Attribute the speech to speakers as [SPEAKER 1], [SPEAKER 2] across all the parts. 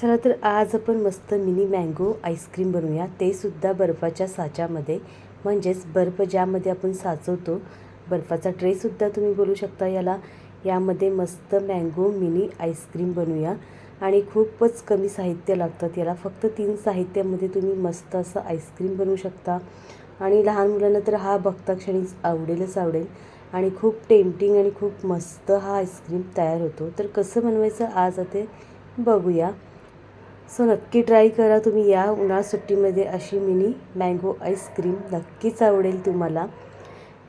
[SPEAKER 1] चला तर आज आपण मस्त मिनी मँगो आईस्क्रीम बनवूया. ते सुद्धा बर्फाच्या साच्यामध्ये म्हणजेच बर्फ ज्यामध्ये आपण साचवतो बर्फाचा ट्रेसुद्धा तुम्ही बोलू शकता याला. यामध्ये मस्त मँगो मिनी आईस्क्रीम बनवूया. आणि खूपच कमी साहित्य लागतात याला. फक्त तीन साहित्यामध्ये तुम्ही मस्त असं आईस्क्रीम बनवू शकता. आणि लहान मुलांना तर हा बघता क्षणीच आवडेलच आवडेल. आणि खूप टेम्पटिंग आणि खूप मस्त हा आईस्क्रीम तयार होतो. तर कसं बनवायचं आज ते बघूया. सो नक्की ट्राय करा तुम्ही या उन्हाळा सुट्टीमध्ये अशी मिनी मँगो आईस्क्रीम नक्कीच आवडेल तुम्हाला.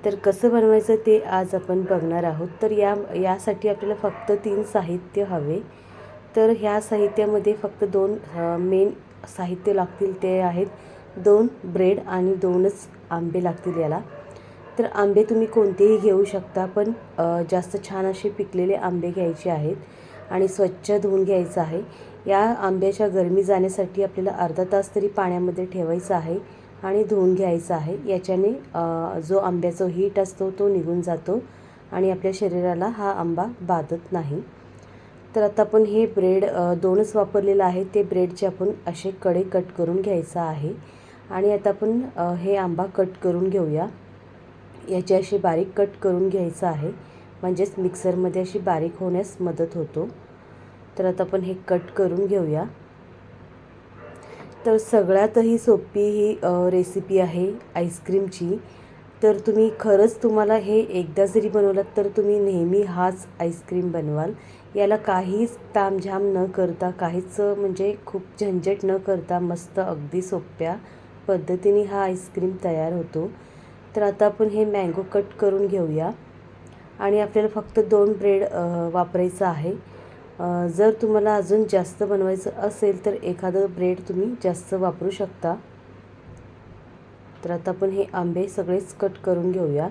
[SPEAKER 1] तर कसं बनवायचं ते आज आपण बघणार आहोत. तर या यासाठी आपल्याला फक्त तीन साहित्य हवे. तर ह्या साहित्यामध्ये फक्त दोन मेन साहित्य लागतील ते आहेत. दोन ब्रेड आणि दोनच आंबे लागतील याला. तर आंबे तुम्ही कोणतेही घेऊ शकता पण जास्त छान असे पिकलेले आंबे घ्यायचे आहेत आणि स्वच्छ धुवून घ्यायचं आहे. या आंब्याच्या गरमी जाण्यासाठी आपल्याला अर्धा तास तरी पाण्यामध्ये ठेवायचं आहे आणि धुवून घ्यायचं आहे. याच्याने जो आंब्याचा हीट असतो तो निघून जातो आणि आपल्या शरीराला हा आंबा बाधत नाही. तर आता आपण हे ब्रेड दोनच वापरलेलं आहे. ते ब्रेडचे आपण असे कडे कट करून घ्यायचं आहे. आणि आता आपण हे आंबा कट करून घेऊया. याचे असे बारीक कट करून घ्यायचं आहे. म्हणजेच मिक्सरमध्ये अशी बारीक होण्यास मदत होतो. तर आता आपण हे कट करून घेऊया. तर सगळ्यातही सोपी ही रेसिपी आहे आईस्क्रीमची तर तुम्ही खरंच तुम्हाला हे एकदा जरी बनवलात तर तुम्ही नेहमी हाच आईस्क्रीम बनवाल. याला काहीच तामझाम न करता काहीच म्हणजे खूप झंझट न करता मस्त अगदी सोप्या पद्धतीने हा आईस्क्रीम तयार होतो. तर आता आपण हे मँगो कट करून घेऊया. आणि आपल्याला फक्त दोन ब्रेड वापरायचं आहे. जर तुम्हाला अजून जास्त बनवायचं असेल तर एखादं ब्रेड तुम्ही जास्त वापरू शकता. तर आता आपण हे आंबे सगळेच कट करून घेऊया.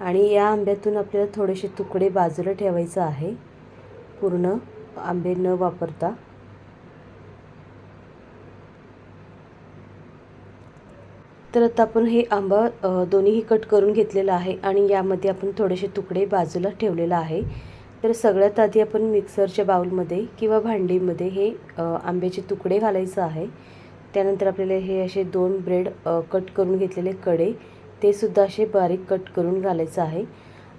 [SPEAKER 1] आणि या आंब्यातून आपल्याला थोडेसे तुकडे बाजूला ठेवायचं आहे. पूर्ण आंबे न वापरता. तर आता आपण हे आंबा दोन्हीही कट करून घेतलेलं आहे आणि यामध्ये आपण थोडेसे तुकडे बाजूला ठेवलेलं आहे. तर सगळ्यात आधी आपण मिक्सरच्या बाऊलमध्ये किंवा भांडीमध्ये हे आंब्याचे तुकडे घालायचं आहे. त्यानंतर आपल्याला हे असे दोन ब्रेड कट करून घेतलेले कडे ते सुद्धा असे बारीक कट करून घालायचं आहे.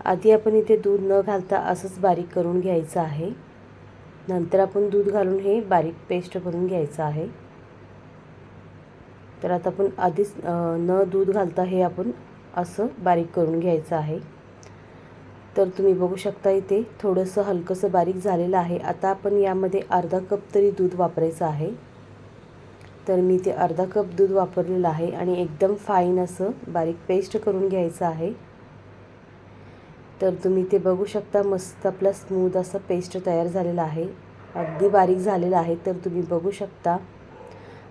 [SPEAKER 1] आधी आपण इथे दूध न घालता असंच बारीक करून घ्यायचं आहे. नंतर आपण दूध घालून हे बारीक पेस्ट करून घ्यायचं आहे. तर आता आपण आधीच न दूध घालता हे आपण असं बारीक करून घ्यायचं आहे. तर तुम्ही बघू शकता इथे थोडंसं हलकंसं बारीक झालेलं आहे. आता आपण यामध्ये अर्धा कप तरी दूध वापरायचं आहे. तर मी ते अर्धा कप दूध वापरलेलं आहे आणि एकदम फाईन असं बारीक पेस्ट करून घ्यायचं आहे. तर तुम्ही ते बघू शकता मस्त आपला स्मूद असं पेस्ट तयार झालेला आहे. अगदी बारीक झालेलं आहे. तर तुम्ही बघू शकता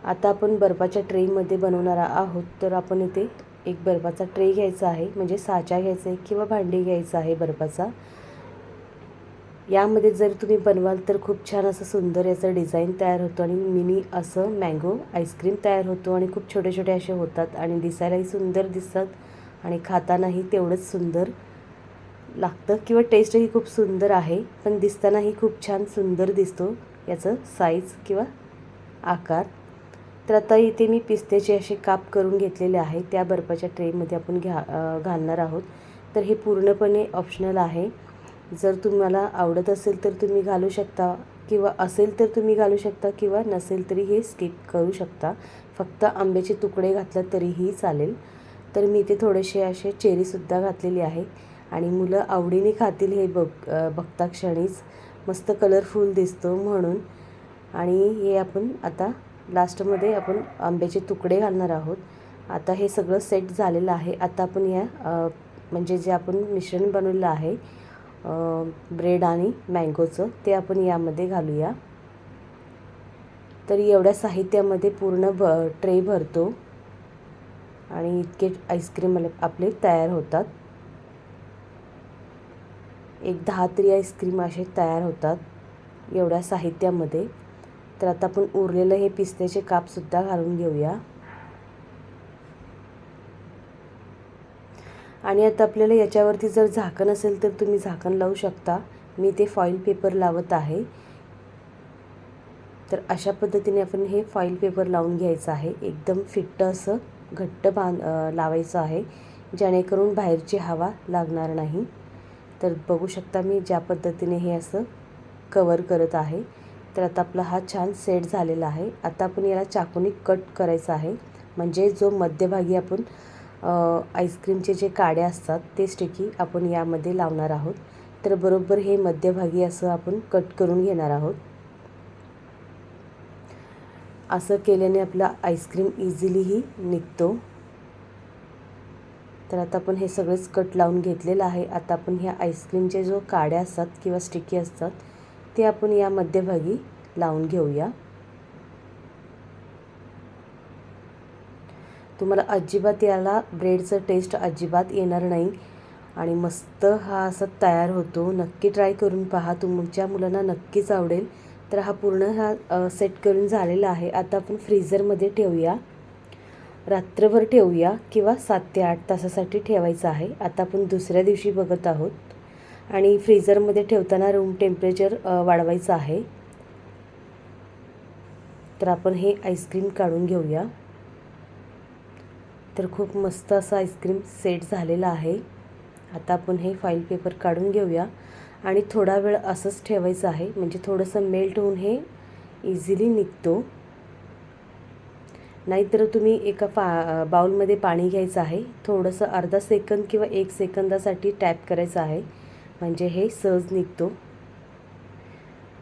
[SPEAKER 1] आता आपण बर्फाच्या ट्रेमध्ये बनवणार आहोत. तर आपण इथे एक बर्फाचा ट्रे घ्यायचा आहे. म्हणजे साचा घ्यायचा आहे किंवा भांडी घ्यायचं आहे बर्फाचा. यामध्ये जर तुम्ही बनवाल तर खूप छान असं सुंदर याचं डिझाईन तयार होतो आणि मिनी असं मँगो आईस्क्रीम तयार होतो आणि खूप छोटे छोटे असे होतात आणि दिसायलाही सुंदर दिसतात आणि खातानाही तेवढंच सुंदर लागतं किंवा टेस्टही खूप सुंदर आहे पण दिसतानाही खूप छान सुंदर दिसतो याचं साईज किंवा आकार. तर आता इथे मी पिस्त्याचे असे काप करून घेतलेले आहे. त्या बर्फाच्या ट्रेमध्ये आपण घ्या घालणार आहोत. तर हे पूर्णपणे ऑप्शनल आहे. जर तुम्हाला आवडत असेल तर तुम्ही घालू शकता किंवा असेल तर तुम्ही घालू शकता किंवा नसेल तरी हे स्किप करू शकता. फक्त आंब्याचे तुकडे घातलं तरीही चालेल. तर मी इथे थोडेसे असे चेरीसुद्धा घातलेली आहे. आणि मुलं आवडीने खातील हे बघ बघता क्षणीच. मस्त कलरफुल दिसतो म्हणून. आणि हे आपण आता लास्टमध्ये आपण आंब्याचे तुकडे घालणार आहोत. आता हे सगळं सेट झालेलं आहे. आता आपण या म्हणजे जे आपण मिश्रण बनवलेलं आहे ब्रेड आणि मँगोचं ते आपण यामध्ये घालूया. तर एवढ्या साहित्यामध्ये पूर्ण भ ट्रे भरतो. आणि इतके आईस्क्रीम आपले तयार होतात. एक दहा तरी आईस्क्रीम असे तयार होतात एवढ्या साहित्यामध्ये. तर आता आपण उरलेलं हे पिस्त्याचे कापसुद्धा घालून घेऊया. आणि आता आपल्याला याच्यावरती जर झाकण असेल तर तुम्ही झाकण लावू शकता. मी ते फॉईल पेपर लावत आहे. तर अशा पद्धतीने आपण हे फॉईल पेपर लावून घ्यायचं आहे. एकदम फिट्ट असं घट्ट बांध लावायचं आहे जेणेकरून बाहेरची हवा लागणार नाही. तर बघू शकता मी ज्या पद्धतीने हे असं कवर करत आहे. तर आता आपला हा छान सेट झालेला आहे. आता आपण याला चाकूने कट करायचा आहे. म्हणजे जो मध्यभागी आपण आईस्क्रीमचे जे काड्या असतात ते स्टिकी आपण यामध्ये लावणार आहोत. तर बरोबर हे मध्यभागी असं आपण कट करून घेणार आहोत. असं केल्याने आपला आईस्क्रीम इझिलीही निघतो. तर आता आपण हे सगळेच कट लावून घेतलेलं आहे. आता आपण ह्या आईस्क्रीमचे जो काड्या असतात किंवा स्टिकी असतात ते आपण या मध्यभागी लावून घेऊया. तुम्हाला अजिबात याला ब्रेडचं टेस्ट अजिबात येणार नाही. आणि मस्त हा असा तयार होतो. नक्की ट्राय करून पहा. तुमच्या मुलांना नक्कीच आवडेल. तर हा पूर्ण हा सेट करून झालेला आहे. आता आपण फ्रीझरमध्ये ठेवूया. रात्रभर ठेवूया. किंवा सात ते आठ तासासाठी ठेवायचं आहे. आता आपण दुसऱ्या दिवशी बघत आहोत. आणि फ्रीजरमध्ये ठेवताना रूम टेम्परेचर वाढवायचं आहे. तर आपण हे आईस्क्रीम काढून घेऊया. तर खूप मस्त असं आईस्क्रीम सेट झालेलं आहे. आता आपण हे फाईल पेपर काढून घेऊया. आणि थोडा वेळ असंच ठेवायचं आहे. म्हणजे थोडंसं मेल्ट होऊन हे इझिली निघतो. नाहीतर तुम्ही एका पा बाउलमध्ये पाणी घ्यायचं आहे. थोडंसं अर्धा सेकंद किंवा एक सेकंदासाठी टॅप करायचं आहे. म्हणजे हे सहज निघतो.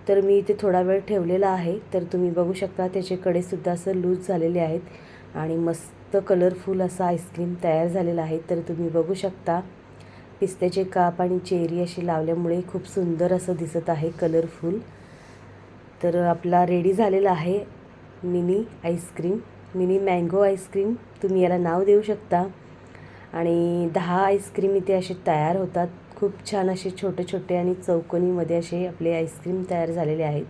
[SPEAKER 1] तर मी इथे थोडा वेळ ठेवलेला आहे. तर तुम्ही बघू शकता त्याचे कडेसुद्धा असं लूज झालेले आहेत आणि मस्त कलरफुल असा आईस्क्रीम तयार झालेला आहे. तर तुम्ही बघू शकता पिस्त्याचे काप आणि चेरी अशी लावल्यामुळे खूप सुंदर असं दिसत आहे कलरफुल तर आपला रेडी झालेला आहे mini ice cream mini mango ice cream तुम्ही याला नाव देऊ शकता. आणि दहा आईस्क्रीम इथे असे तयार होतात. खूप छान असे छोटे छोटे आणि चौकोनीमध्ये असे आपले आईस्क्रीम तयार झालेले आहेत.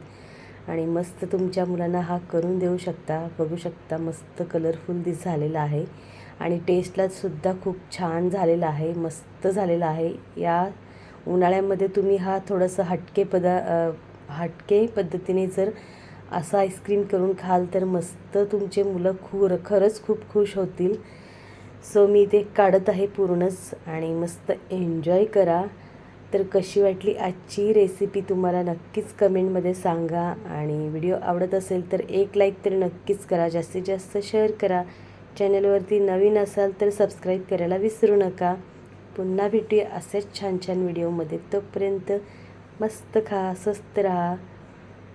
[SPEAKER 1] आणि मस्त तुमच्या मुलांना हा करून देऊ शकता बघू शकता मस्त कलरफुल दिस झालेला आहे. आणि टेस्टला सुद्धा खूप छान झालेला आहे मस्त झालेला आहे. या उन्हाळ्यामध्ये तुम्ही हा थोडंसं हटके पदा हटके पद्धतीने जर असं आईस्क्रीम करून खाल तर मस्त तुमचे मुलं खूर खरंच खूप खुश होतील. सो मी ते काढत आहे पूर्णच आणि मस्त एन्जॉय करा. तर कशी वाटली आजची रेसिपी तुम्हाला नक्कीच कमेंटमध्ये सांगा आणि व्हिडिओ आवडत असेल तर एक लाईक तर नक्कीच करा. जास्तीत जास्त शेअर करा. चॅनलवरती नवीन असाल तर सबस्क्राईब करायला विसरू नका. पुन्हा भेटूया असेच छान छान व्हिडिओमध्ये तोपर्यंत मस्त खा स्वस्त राहा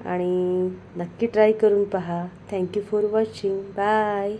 [SPEAKER 1] आणि नक्की ट्राय करून पहा. Thank you for watching bye